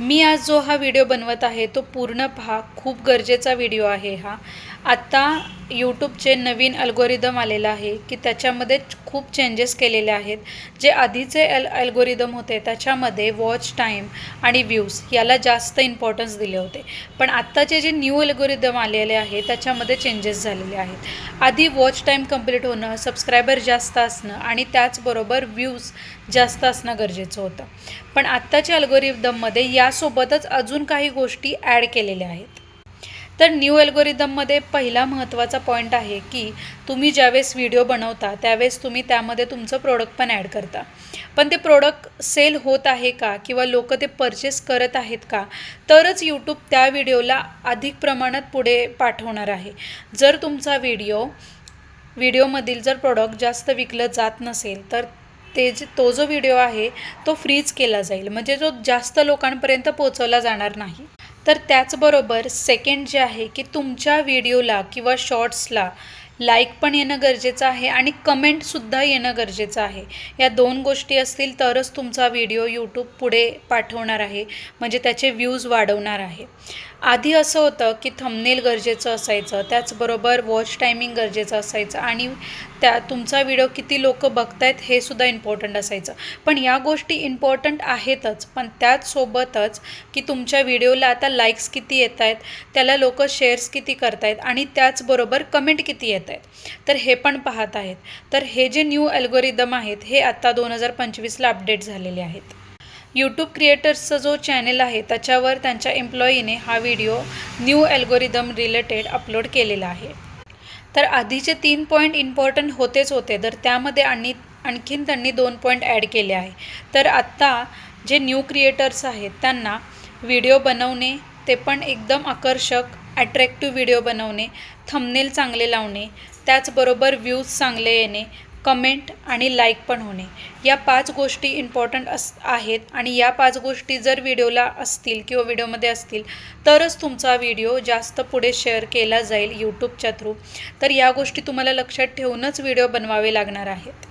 मी आज जो हा व्हिडिओ बनवत आहे तो पूर्ण पहा. खूप गरजेचा व्हिडिओ आहे हा. आत्ता यूट्यूबचे नवीन अल्गोरिदम आलेलं आहे की त्याच्यामध्ये खूप चेंजेस केलेले आहेत. जे आधीचे अल अल्गोरिदम होते त्याच्यामध्ये वॉच टाईम आणि व्ह्यूज याला जास्त इम्पॉर्टन्स दिले होते. पण आत्ताचे जे न्यू अल्गोरिदम आलेले आहे त्याच्यामध्ये चेंजेस झालेले आहेत. आधी वॉच टाईम कंप्लीट होणं सबस्क्रायबर जास्त असणं आणि त्याचबरोबर व्ह्यूज जास्त असणं गरजेचं होतं. पण आत्ताच्या अल्गोरिदममध्ये यासोबतच अजून काही गोष्टी ॲड केलेल्या आहेत. तर न्यू अल्गोरिदममध्ये पहिला महत्त्वाचा पॉईंट आहे की तुम्ही ज्यावेळेस व्हिडिओ बनवता त्यावेळेस तुम्ही त्यामध्ये तुमचं प्रोडक्ट पण ॲड करता. पण ते प्रोडक्ट सेल होत आहे का किंवा लोक ते परचेस करत आहेत का तरच यूट्यूब त्या व्हिडिओला अधिक प्रमाणात पुढे पाठवणार आहे. जर तुमचा व्हिडिओ व्हिडिओमधील जर प्रोडक्ट जास्त विकलं जात नसेल तर ते जे तो जो व्हिडिओ आहे तो फ्रीज केला जाईल. म्हणजे जो जास्त लोकांपर्यंत पोचवला जाणार नाही. तर त्याचबरोबर सेकंड जे आहे की तुमच्या व्हिडिओला किंवा शॉर्ट्सला लाईक पण येणं गरजेचं आहे आणि कमेंटसुद्धा येणं गरजेचं आहे. या दोन गोष्टी असतील तरच तुमचा व्हिडिओ यूट्यूब पुढे पाठवणार आहे. म्हणजे त्याचे व्ह्यूज वाढवणार आहे. आधी असं होतं की थंबनेल गरजेचं असायचं त्याचबरोबर वॉच टायमिंग गरजेचं असायचं आणि त्या तुमचा व्हिडिओ किती लोक बघतायत हे सुद्धा इम्पॉर्टंट असायचं. पण या गोष्टी इम्पॉर्टंट आहेतच पण त्याचसोबतच की तुमच्या व्हिडिओला आता लाईक्स किती येत आहेत त्याला लोक शेअर्स किती करतायत आणि त्याचबरोबर कमेंट किती येत आहेत तर हे पण पाहत आहेत. तर हे जे न्यू अल्गोरिदम आहेत हे आत्ता दोन हजार पंचवीसला अपडेट झालेले आहेत. यूट्यूब क्रिएटर्सचा जो चॅनेल आहे त्याच्यावर त्यांच्या एम्प्लॉईने हा video new algorithm related upload केलेला आहे. तर आधीचे तीन पॉईंट इम्पॉर्टंट होतेच होते तर त्यामध्ये आणि आणखीन त्यांनी दोन पॉईंट ॲड केले आहे. तर आत्ता जे न्यू क्रिएटर्स आहेत त्यांना व्हिडिओ बनवणे ते पण एकदम आकर्षक ॲट्रॅक्टिव्ह व्हिडिओ बनवणे थंबनेल चांगले लावणे त्याचबरोबर व्ह्यूज चांगले येणे कमेंट आणि लाईक पण होणे. या पाच गोष्टी इम्पॉर्टंट अस आहेत आणि या पाच गोष्टी जर व्हिडिओला असतील किंवा व्हिडिओमध्ये असतील तरच तुमचा व्हिडिओ जास्त पुढे शेअर केला जाईल यूट्यूबच्या थ्रू तर या गोष्टी तुम्हाला लक्षात ठेवूनच व्हिडिओ बनवावे लागणार आहेत.